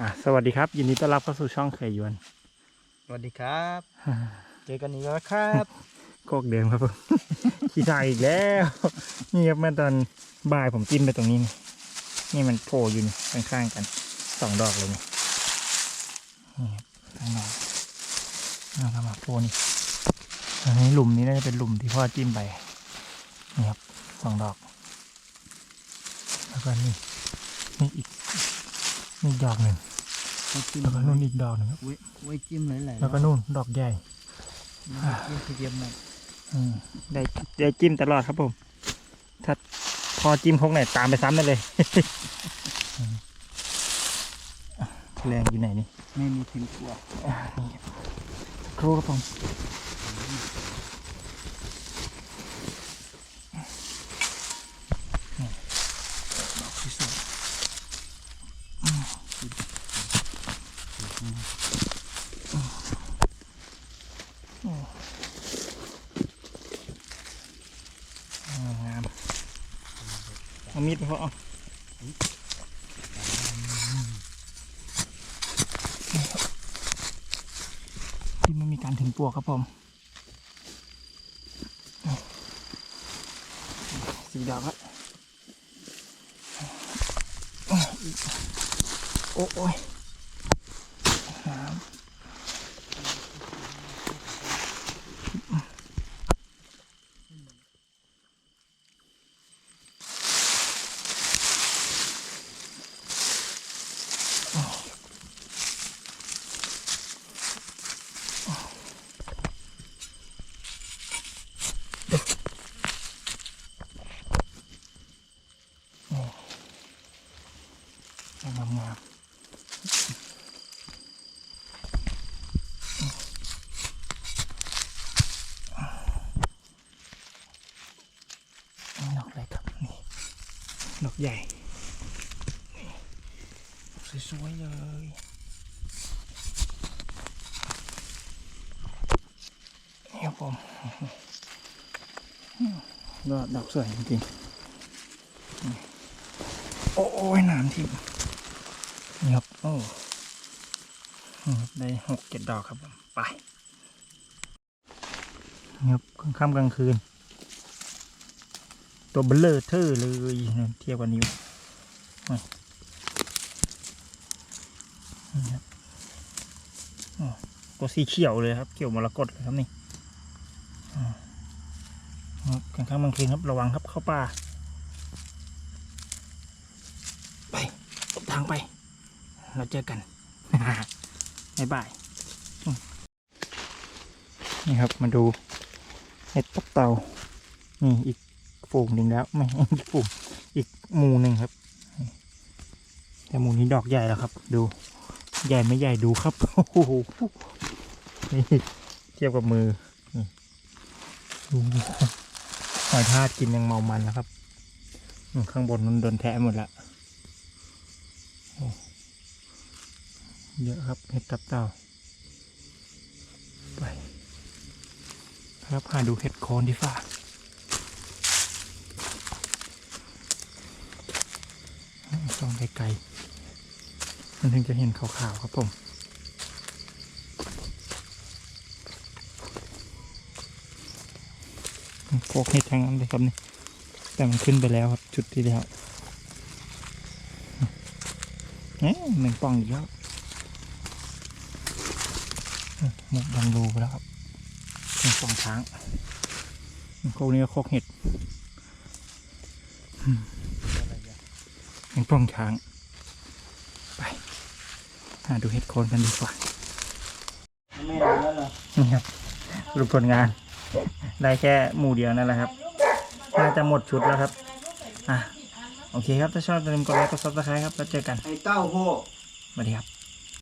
อะสวัสดีครับ ยินดีต้อนรับเข้าสู่ช่องเคยยวน สวัสดีครับ เจอกันอีกแล้วครับโคกเดิมครับผมขี้ทรายอีกแล้ว นี่ครับเมื่อตอนบ่ายผมจิ้มไปตรงนี้ นี่นี่มันโผล่อยู่นี่ข้างๆกันสองดอกเลยนี่นี่ครับข้างนอกแล้วก็มาโผล่นี่อันนี้หลุมนี้น่าจะเป็นหลุมที่พ่อจิ้มไปนี่ครับสองดอก แล้วก็นี่นี่อีก นี่อีกดอกหนึ่งไว้จิ้มแล้วก็นู่นอีกดอกหนึ่งครับไว้ไว้จิ้มหลายๆแล้วก็นู่นดอกใหญ่ไว้จิ้มทีเดียวหมดอืมได้ได้จิ้มตลอดครับผม ถ้าพอจิ้มพกไหนตามไปซ้ำได้เลยอืมอะแรงอยู่ไหนนี่ ไม่มีทิ้งตัวอ่านี่ครับสักครูครับผมนี่ดอกที่สวยอืมอืมอ่างาม เอามีดไปพอเอาที่ไม่มีการถึงปวกครับผม สีดอกครับโอ้โอ้ยน้ำ งามงามนี่ดอกอะไรครับ นี่ ดอกใหญ่ สวยๆเลยนี่ครับผมดอกสวยจริงๆ โอ้ยนามทิ่ม นี่ครับ โอ้ได้หกเจ็ดดอกครับ ไปนี่ครับกลางค่ำกลางคืน ตัวเบลเลอร์เทอร์เลยเทียบกับนิ้วตัวสีเขียวเลยครับ เขียวมรกตเลยครับนี่กลางค่ำกลางคืนครับระวังครับเข้าป่า ไปตบทางไป เราเจอกันบ๊ายบายนี่ครับมาดูเห็ดตับเต่านี่อีกฝูงหนึ่งแล้วไม่อีกฝูงอีกหมูหนึ่งครับ แต่หมูนี้ดอกใหญ่แล้วครับ ดู ใหญ่ไม่ใหญ่ดูครับโอ้โหนี่เทียบกับมือนี่ดูหอยทากกินยังเมามันแล้วครับ ข้างบนนั้นโดนแทะหมดละ เยอะครับเห็ดตับเต่าไปครับหาดูเห็ดโคนดีฝ่าส่องไกลๆมันถึงจะเห็นขาวๆครับผมพวกเห็ดทางนั้นเลยครับนี่แต่มันขึ้นไปแล้วครับ จุดที่แล้วเอ๊ะหนึ่งป่องอีกแล้ว ห มกดังรูไปแล้วครับเป็นสองช้างโคกนี้ก็โคกเห็ดอืมเป็นป้องช้าง ไป หาดูเห็ดโคนกันดีกว่าไม่เอาแล้วเหรอนี่ครับรูปผลงาน ได้แค่หมู่เดียวนั่นแหละครับน่าจะหมดชุดแล้วครับอะโอเคครับ ถ้าชอบอย่าลืมกดไลค์กดซับสไครต์ครับ แล้วเจอกัน ไอ้เต้าโหสวัสดีครับ